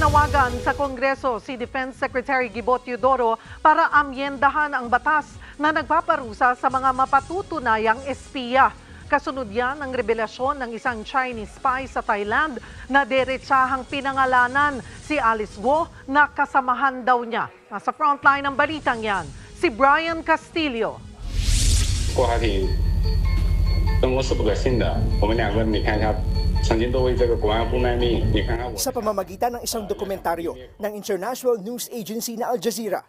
Nanawagan sa Kongreso si Defense Secretary Gibo Teodoro para amyendahan ang batas na nagpaparusa sa mga mapatutunayang espiya. Kasunod yan ang revelasyon ng isang Chinese spy sa Thailand na deretsahang pinangalanan si Alice Guo na kasamahan daw niya. Nasa frontline ng balitang yan, si Brian Castillo. 郭华婷跟我是不可信的。我们两个，你看一下， sa pamamagitan ng isang dokumentaryo ng International News Agency na Al Jazeera,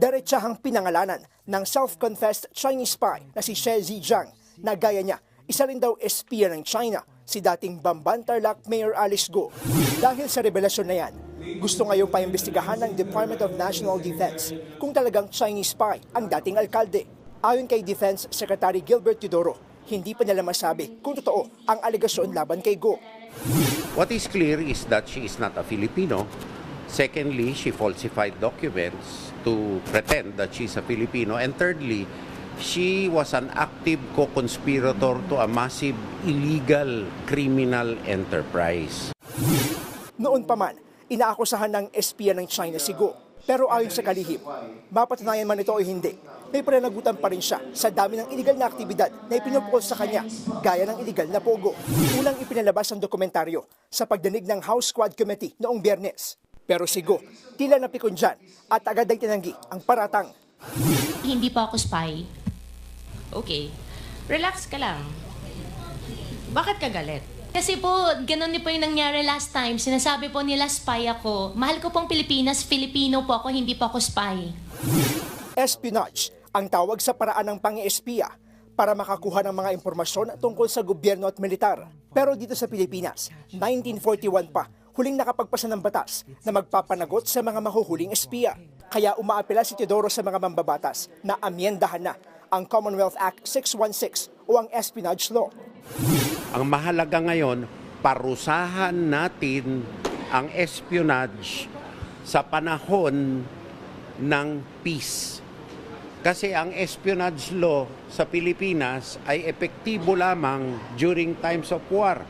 diretsahang pinangalanan ng self-confessed Chinese spy na si She Zijiang na gaya niya, isa rin daw espiya ng China si dating Bamban Tarlac Mayor Alice Go. Dahil sa revelasyon na yan, gusto ngayong paimbestigahan ng Department of National Defense kung talagang Chinese spy ang dating alkalde. Ayon kay Defense Secretary Gilbert Tidoro, hindi pa nila masabi kung totoo ang alegasyon laban kay Go. What is clear is that she is not a Filipino. Secondly, she falsified documents to pretend that she's a Filipino. And thirdly, she was an active co-conspirator to a massive illegal criminal enterprise. Noon pa man, inaakusahan ng espiya ng China si Go. Pero ayon sa kalihim, mapatunayan man ito o hindi, may pananagutan pa rin siya sa dami ng illegal na aktibidad na ipinupukol sa kanya, gaya ng illegal na pogo. Unang ipinalabas ang dokumentaryo sa pagdinig ng House Squad Committee noong biyernes. Pero si Go, tila napikon dyan at agad ay tinanggi ang paratang. Hindi pa ako spy. Okay. Relax ka lang. Bakit ka galit? Kasi po, ganun din po yung nangyari last time. Sinasabi po nila spy ako. Mahal ko pong Pilipinas, Filipino po ako, hindi po ako spy. Espionage ang tawag sa paraan ng pang-espiya para makakuha ng mga impormasyon tungkol sa gobyerno at militar. Pero dito sa Pilipinas, 1941 pa, huling nakapagpasa ng batas na magpapanagot sa mga mahuhuling espiya. Kaya umaapela si Teodoro sa mga mambabatas na amyendahan na ang Commonwealth Act 616 o ang Espionage Law. Ang mahalaga ngayon, parusahan natin ang espionage sa panahon ng peace. Kasi ang espionage law sa Pilipinas ay epektibo lamang during times of war.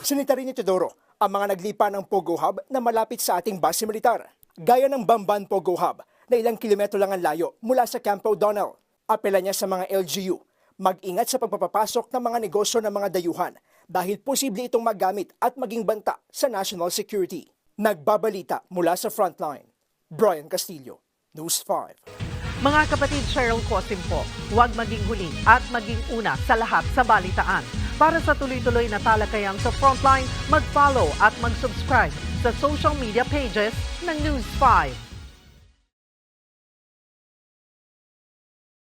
Sinita rin ni Teodoro ang mga naglipa ng Pogo Hub na malapit sa ating base militar. Gaya ng Bamban Pogo Hub na ilang kilometro lang ang layo mula sa Camp O'Donnell. Apela niya sa mga LGU, mag-ingat sa pagpapapasok ng mga negosyo ng mga dayuhan dahil posible itong magamit at maging banta sa national security. Nagbabalita mula sa frontline. Brian Castillo, News 5. Mga kapatid Cheryl Cosim po, huwag maging huli at maging una sa lahat sa balitaan. Para sa tuloy-tuloy na talakayan sa Frontline, mag-follow at mag-subscribe sa social media pages ng News 5.